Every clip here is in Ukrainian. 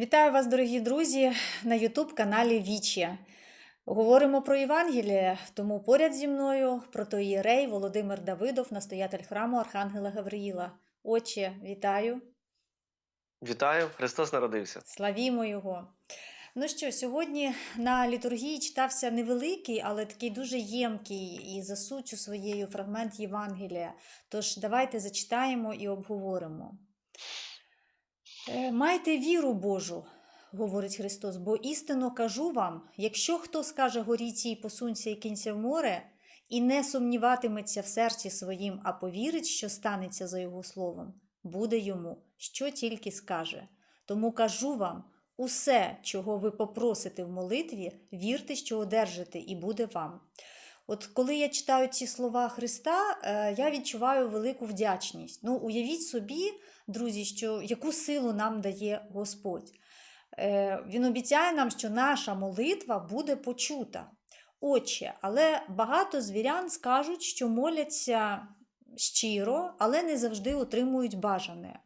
Вітаю вас, дорогі друзі, на Ютуб-каналі Вічі. Говоримо про Євангеліє, тому поряд зі мною протоїрей Володимир Давидов, настоятель храму Архангела Гавриїла. Отче, вітаю, Вітаю, Христос народився. славімо Його. Ну що, сьогодні на літургії читався невеликий, але такий дуже ємкий і за суттю своєю фрагмент Євангелія. Тож давайте зачитаємо і обговоримо. Е, Майте віру Божу, говорить Христос, бо істинно кажу вам: якщо хто скаже горіці і посунься і кинься в море, і не сумніватиметься в серці своїм, а повірить, що станеться за його словом, буде йому, що тільки скаже. Тому кажу вам: усе, чого ви попросите в молитві, вірте, що одержите, і буде вам. От коли я читаю ці слова Христа, е, я відчуваю велику вдячність. Ну, уявіть собі, друзі, що яку силу нам дає Господь. Е, Він обіцяє нам, що наша молитва буде почута. Отче, але багато звірян скажуть, що моляться щиро, але не завжди отримують бажане.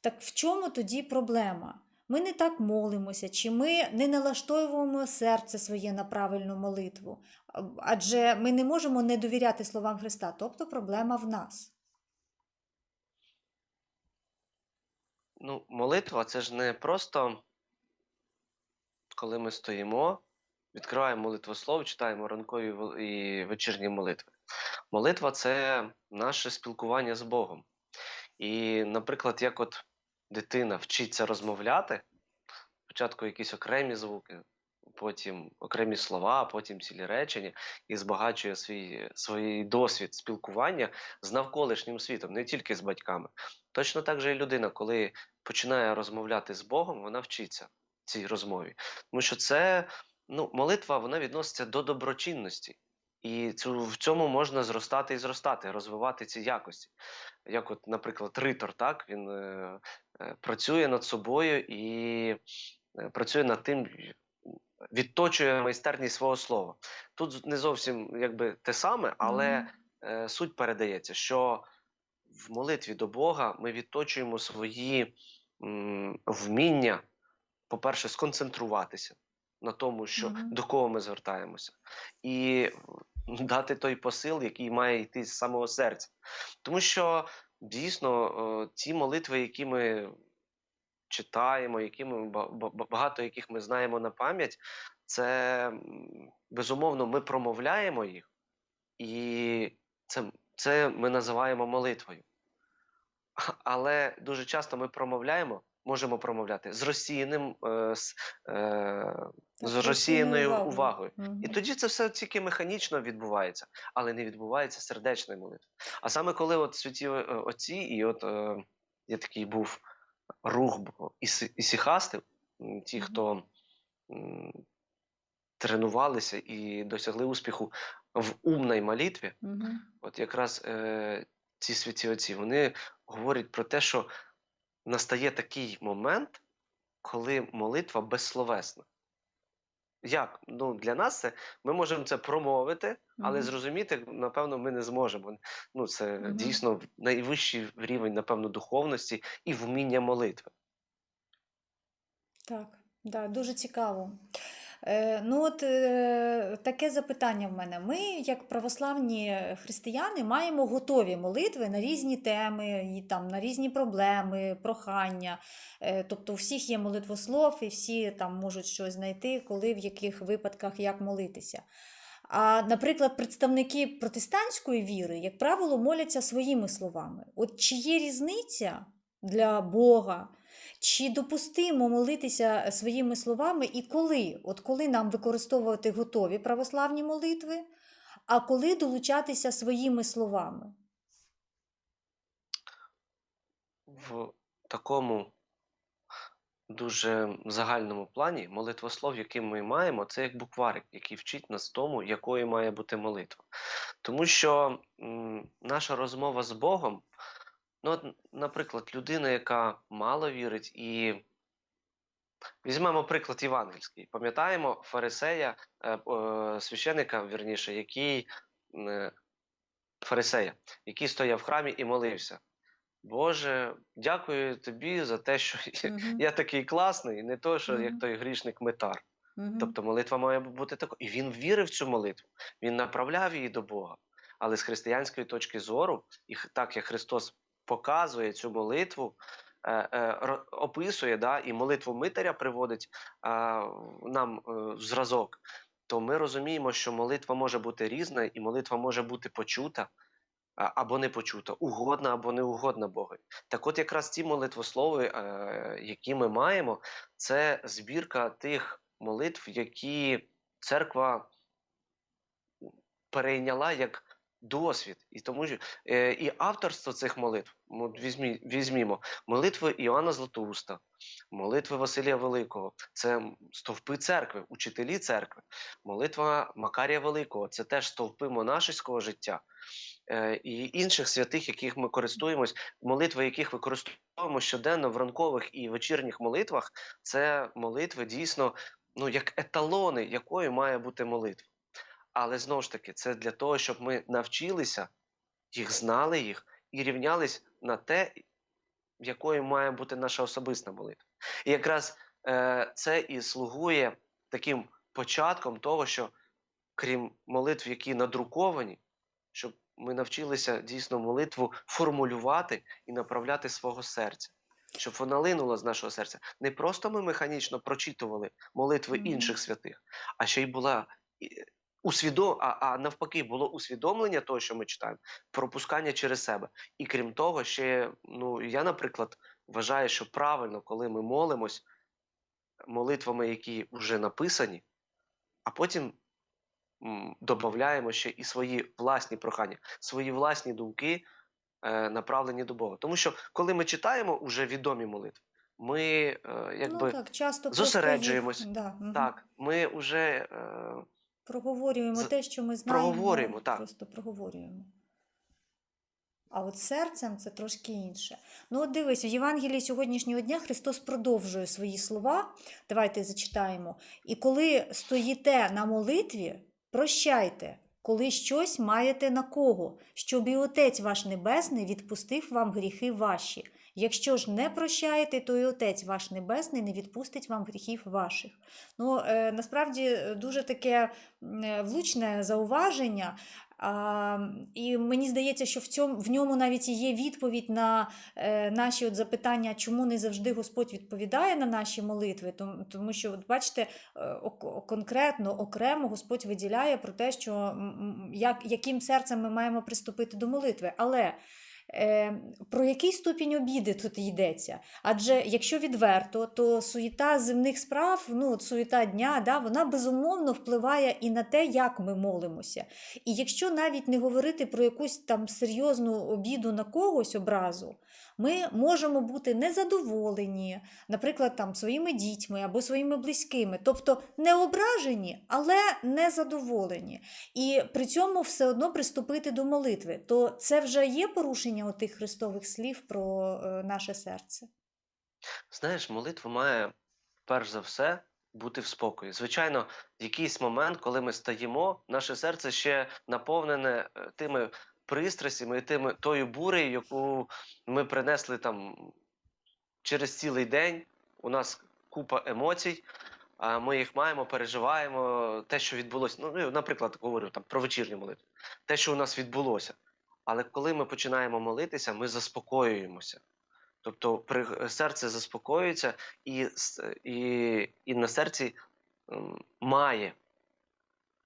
Так в чому тоді проблема? Ми не так молимося, чи ми не налаштовуємо серце своє на правильну молитву, адже ми не можемо не довіряти словам Христа, тобто проблема в нас. Ну, молитва це ж не просто коли ми стоїмо, відкриваємо молитвослов, читаємо ранкові і вечірні молитви. Молитва це наше спілкування з Богом. І, наприклад, як от дитина вчиться розмовляти, спочатку якісь окремі звуки, потім окремі слова, потім цілі речення, і збагачує свій, свій досвід спілкування з навколишнім світом, не тільки з батьками. Точно так же і людина, коли починає розмовляти з Богом, вона вчиться цій розмові. Тому що це ну, молитва вона відноситься до доброчинності. І цю, в цьому можна зростати і зростати, розвивати ці якості. Як, от, наприклад, ритор, так, він е, е, працює над собою і е, працює над тим, відточує майстерність свого слова. Тут не зовсім якби те саме, але е, суть передається, що в молитві до Бога ми відточуємо свої м, вміння, по-перше, сконцентруватися на тому, що Мгм. до кого ми звертаємося, і дати той посил, який має йти з самого серця. Тому що дійсно ті молитви, які ми читаємо, які ми ба- ба- багато яких ми знаємо на пам'ять, це безумовно ми промовляємо їх, і це, це ми називаємо молитвою. Але дуже часто ми промовляємо, можемо промовляти з розсіяним, е, з, е, з розсіяною увагою. увагою. І тоді це все тільки механічно відбувається, але не відбувається сердечної молитви. А саме коли от святі е, отці, і от є такий був рух бо- іси- ті, хто тренувалися і досягли успіху в умній молитві, от якраз е, ці святі отці, вони говорять про те, що настає такий момент, коли молитва безсловесна. Як? Ну, для нас це ми можемо це промовити, але Мгм. зрозуміти, напевно, ми не зможемо. Ну, це Мгм. дійсно найвищий рівень, напевно, духовності і вміння молитви. Так, да, дуже цікаво. Е, ну от е, таке запитання в мене. Ми, як православні християни, маємо готові молитви на різні теми, і там на різні проблеми, прохання. Е, тобто у всіх є молитвослов, і всі там можуть щось знайти, коли в яких випадках як молитися. А, наприклад, представники протестантської віри, як правило, моляться своїми словами. От чи є різниця для Бога? Чи допустимо молитися своїми словами і коли? От коли нам використовувати готові православні молитви, а коли долучатися своїми словами? В такому дуже загальному плані молитвослов, який ми маємо, це як букварик, який вчить нас тому, якою має бути молитва. Тому що м, наша розмова з Богом, ну, от, наприклад, людина, яка мало вірить, і візьмемо приклад євангельський. Пам'ятаємо фарисея, е, е, священика, вірніше, який е, фарисея, який стояв в храмі і молився. Боже, дякую тобі за те, що Мгм. я такий класний, не то, що як той грішник метар. Мгм. Тобто молитва має бути такою. І він вірив в цю молитву, він направляв її до Бога. Але з християнської точки зору, і так як Христос показує цю молитву, е, е, описує, да, і молитву митаря приводить нам е, в зразок, то ми розуміємо, що молитва може бути різна, і молитва може бути почута або не почута, угодна або не угодна Богові. Так от якраз ці молитвослови, які ми маємо, це збірка тих молитв, які церква перейняла як досвід. І тому що е, і авторство цих молитв, ну, візьмі, візьмімо, молитви Іоанна Златоуста, молитви Василія Великого, це стовпи церкви, учителі церкви, молитва Макарія Великого, це теж стовпи монашеського життя. Е, і інших святих, яких ми користуємось, молитви яких використовуємо щоденно в ранкових і вечірніх молитвах, це молитви дійсно ну, як еталони, якою має бути молитва. Але знову ж таки, це для того, щоб ми навчилися їх, знали їх і рівнялись на те, якою має бути наша особиста молитва. І якраз е, це і слугує таким початком того, що крім молитв, які надруковані, щоб ми навчилися дійсно молитву формулювати і направляти свого серця, щоб вона линула з нашого серця. Не просто ми механічно прочитували молитви інших святих, а ще й була усвідом, а, а навпаки, було усвідомлення того, що ми читаємо, пропускання через себе. І крім того, ще ну я, наприклад, вважаю, що правильно, коли ми молимось молитвами, які вже написані, а потім додаємо ще і свої власні прохання, свої власні думки е, направлені до Бога. Тому що коли ми читаємо уже відомі молитви, ми е, якби ну, так, часто зосереджуємось. да, так, ми вже е, проговорюємо те, що ми знаємо. проговорюємо, так. Просто проговорюємо. А от серцем це трошки інше. Ну, от дивись, в Євангелії сьогоднішнього дня Христос продовжує свої слова. Давайте зачитаємо. І коли стоїте на молитві, прощайте, коли щось маєте на кого, щоб і Отець ваш Небесний відпустив вам гріхи ваші. Якщо ж не прощаєте, то і Отець ваш Небесний не відпустить вам гріхів ваших. Ну, е, насправді е, дуже таке е, влучне зауваження. А, і мені здається, що в, цьому, в ньому навіть і є відповідь на е, наші от запитання, чому не завжди Господь відповідає на наші молитви. Тому, тому що, от бачите, е, конкретно, окремо Господь виділяє про те, що як, яким серцем ми маємо приступити до молитви. Але про який ступінь обіди тут йдеться? Адже якщо відверто, то суєта земних справ, ну суєта дня, да, вона безумовно впливає і на те, як ми молимося. І якщо навіть не говорити про якусь там серйозну обіду на когось образу, ми можемо бути незадоволені, наприклад, там своїми дітьми або своїми близькими, тобто не ображені, але незадоволені. І при цьому все одно приступити до молитви. То це вже є порушення отих христових слів про е, наше серце. Знаєш, молитва має перш за все бути в спокої. Звичайно, в якийсь момент, коли ми стаємо, наше серце ще наповнене е, тими пристрастями, і тими тою бурею, яку ми принесли там через цілий день. У нас купа емоцій. А ми їх маємо, переживаємо те, що відбулося. Ну, наприклад, говорю там про вечірню молитву, те, що у нас відбулося. Але коли ми починаємо молитися, ми заспокоюємося. Тобто серце заспокоюється, і, і, і на серці має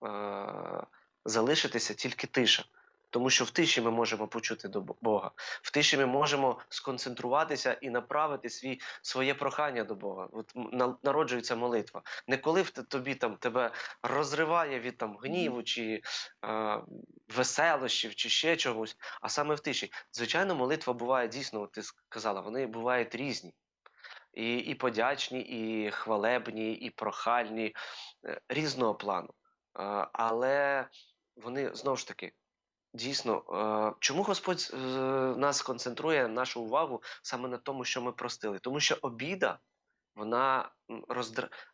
е, залишитися тільки тиша. Тому що в тиші ми можемо почути до Бога, в тиші ми можемо сконцентруватися і направити свій, своє прохання до Бога. От народжується молитва. Не коли тобі там тебе розриває від там гніву чи е, веселощів, чи ще чогось, а саме в тиші. Звичайно, молитва буває дійсно, ти сказала, вони бувають різні. І, і подячні, і хвалебні, і прохальні, е, різного плану. Але вони знову ж таки дійсно, е, чому Господь е, нас концентрує нашу увагу саме на тому, що ми простили? Тому що обіда вона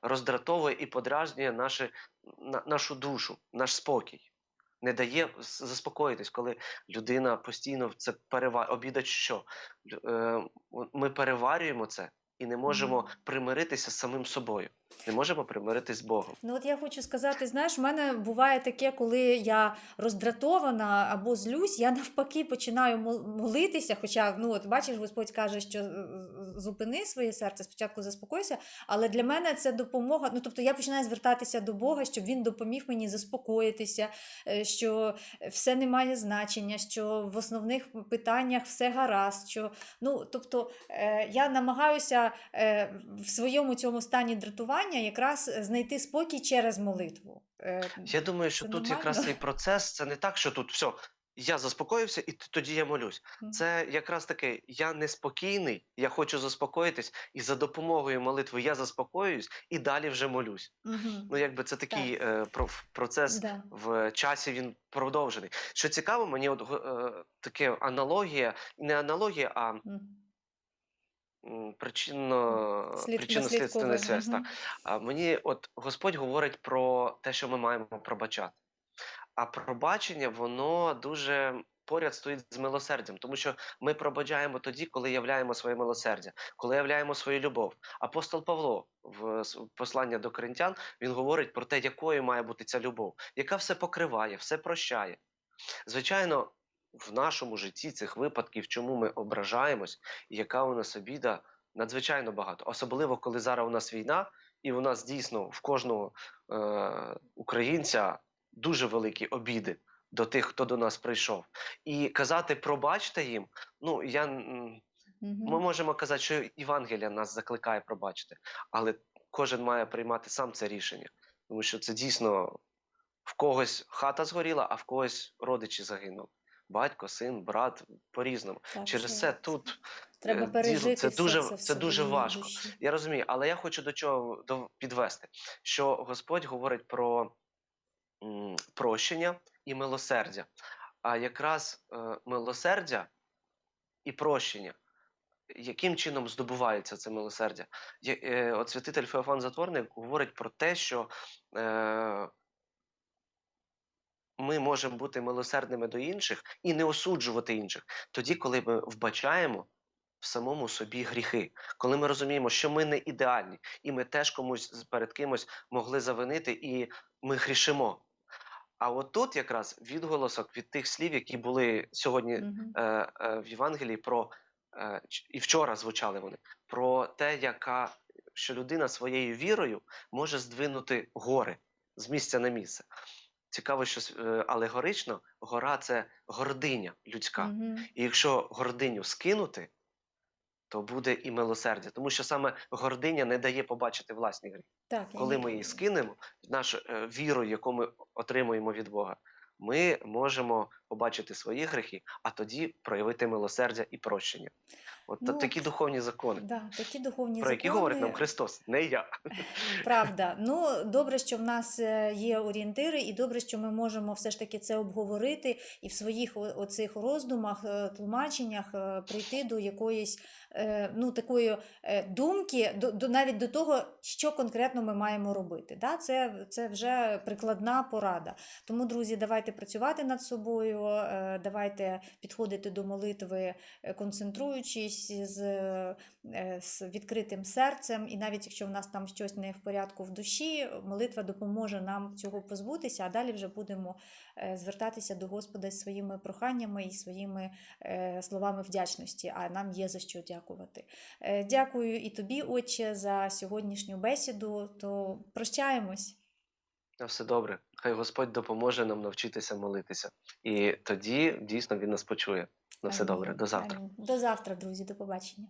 роздратовує і подражнює наші, на, нашу душу, наш спокій. не дає заспокоїтись, коли людина постійно це переварює. Обіда що? Е, Ми переварюємо це і не можемо примиритися з самим собою, не можемо примиритись з Богом. Ну, от я хочу сказати, знаєш, в мене буває таке, коли я роздратована або злюсь, я навпаки починаю молитися. Хоча, ну от бачиш, Господь каже, що е, зупини своє серце, спочатку заспокойся. Але для мене це допомога. Ну тобто я починаю звертатися до Бога, щоб він допоміг мені заспокоїтися, е, що все не має значення, що в основних питаннях все гаразд. Що, ну, тобто е, я намагаюся в своєму цьому стані дратування якраз знайти спокій через молитву. Е, Я думаю, що Це тут якраз цей процес це не так, що тут все. Я заспокоївся, і тоді я молюсь. Це якраз таке: я неспокійний, я хочу заспокоїтись, і за допомогою молитви я заспокоююсь і далі вже молюсь. Мгм. Ну, якби це такий е, процес Да. в часі він продовжений. Що цікаво, мені от е, таке аналогія, не аналогія, а Мгм. Причинно Слід- причинно-слідственна наслідкове. зв'язь. так. А мені от Господь говорить про те, що ми маємо пробачати. А пробачення, воно дуже поряд стоїть з милосердям, тому що ми пробачаємо тоді, коли являємо своє милосердя, коли являємо свою любов. Апостол Павло в послання до коринтян він говорить про те, якою має бути ця любов, яка все покриває, все прощає. Звичайно, в нашому житті цих випадків, чому ми ображаємось, і яка у нас обіда, надзвичайно багато. Особливо, коли зараз у нас війна, і у нас дійсно в кожного е- українця дуже великі обіди до тих, хто до нас прийшов. І казати пробачте їм, ну я. м, Ми можемо казати, що Євангелія нас закликає пробачити, але кожен має приймати сам це рішення, тому що це дійсно в когось хата згоріла, а в когось родичі загинули. Батько, син, брат по-різному. Через це тут треба е, пережити це все дуже, це це дуже важко. душі. Я розумію, але я хочу до чого до, підвести, що Господь говорить про м, прощення і милосердя. А якраз е, милосердя і прощення. Яким чином здобувається це милосердя? Є- е, От святитель Феофан Затворник говорить про те, що е, ми можемо бути милосердними до інших і не осуджувати інших тоді, коли ми вбачаємо в самому собі гріхи, коли ми розуміємо, що ми не ідеальні, і ми теж комусь перед кимось могли завинити, і ми грішимо. А от тут якраз відголосок від тих слів, які були сьогодні Мгм. е, е, в Євангелії про е, і вчора звучали вони про те, яка що людина своєю вірою може здвинути гори з місця на місце. Цікаво, що е, алегорично гора це гординя людська. І якщо гординю скинути, то буде і милосердя, тому що саме гординя не дає побачити власні гріхи. Так, Коли ми її скинемо, нашу е, віру, яку ми отримуємо від Бога, ми можемо побачити свої гріхи, а тоді проявити милосердя і прощення. От Ну, такі духовні закони, Да, такі духовні про які закони. говорить нам Христос, не я. Правда, ну добре, що в нас е, є орієнтири, і добре, що ми можемо все ж таки це обговорити і в своїх оцих роздумах, е, тлумаченнях е, прийти до якоїсь ну такої думки, до, до навіть до того, що конкретно ми маємо робити. Да? Це, це вже прикладна порада. Тому, друзі, давайте працювати над собою, е, давайте підходити до молитви, е, концентруючись з е, з відкритим серцем, і навіть якщо в нас там щось не в порядку в душі, молитва допоможе нам цього позбутися, а далі вже будемо звертатися до Господа з своїми проханнями і своїми словами вдячності, а нам є за що дякувати. Дякую і тобі, Отче, за сьогоднішню бесіду. То прощаємось. На все добре. Хай Господь допоможе нам навчитися молитися. І тоді дійсно він нас почує. На все добре. До завтра. До завтра, друзі, до побачення.